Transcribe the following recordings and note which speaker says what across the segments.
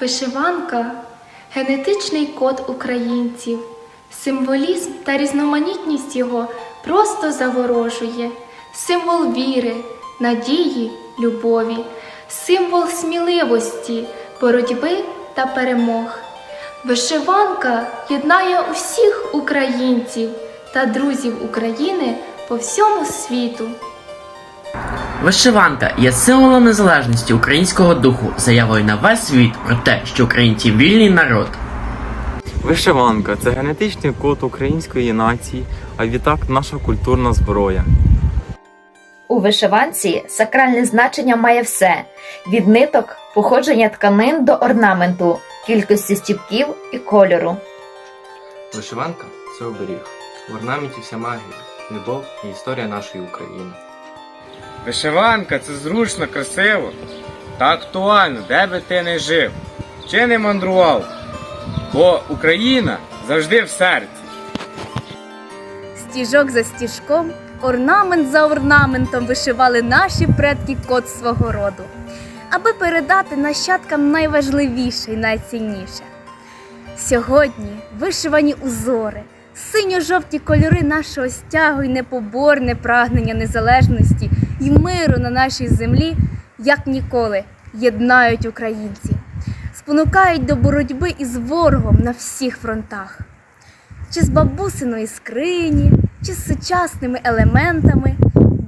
Speaker 1: Вишиванка генетичний код українців. Символізм та різноманітність його просто заворожує. Символ віри, надії, любові, символ сміливості, боротьби та перемог. Вишиванка єднає усіх українців та друзів України по всьому світу.
Speaker 2: Вишиванка є символом незалежності українського духу, заявою на весь світ про те, що українці вільний народ.
Speaker 3: Вишиванка це генетичний код української нації, а відтак наша культурна зброя.
Speaker 4: У вишиванці сакральне значення має все: від ниток, походження тканин до орнаменту, кількості стіпків і кольору.
Speaker 5: Вишиванка це оберіг. В орнаменті вся магія, любов і історія нашої України.
Speaker 6: Вишиванка це зручно, красиво та актуально, де би ти не жив, чи не мандрував. Бо Україна завжди в серці.
Speaker 7: Стіжок за стіжком, орнамент за орнаментом вишивали наші предки код свого роду, аби передати нащадкам найважливіше і найцінніше. Сьогодні вишивані узори, синьо-жовті кольори нашого стягу і непоборне прагнення незалежності і миру на нашій землі, як ніколи, єднають українців, спонукають до боротьби із ворогом на всіх фронтах. Чи з бабусиної скрині, чи з сучасними елементами,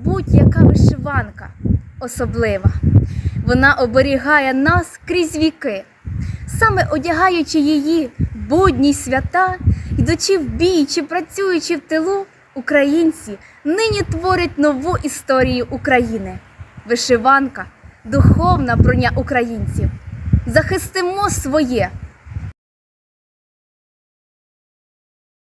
Speaker 7: будь-яка вишиванка особлива. Вона оберігає нас крізь віки, саме одягаючи її будні свята, йдучи в бій чи працюючи в тилу, українці нині творять нову історію України. Вишиванка духовна броня українців. Захистимо своє,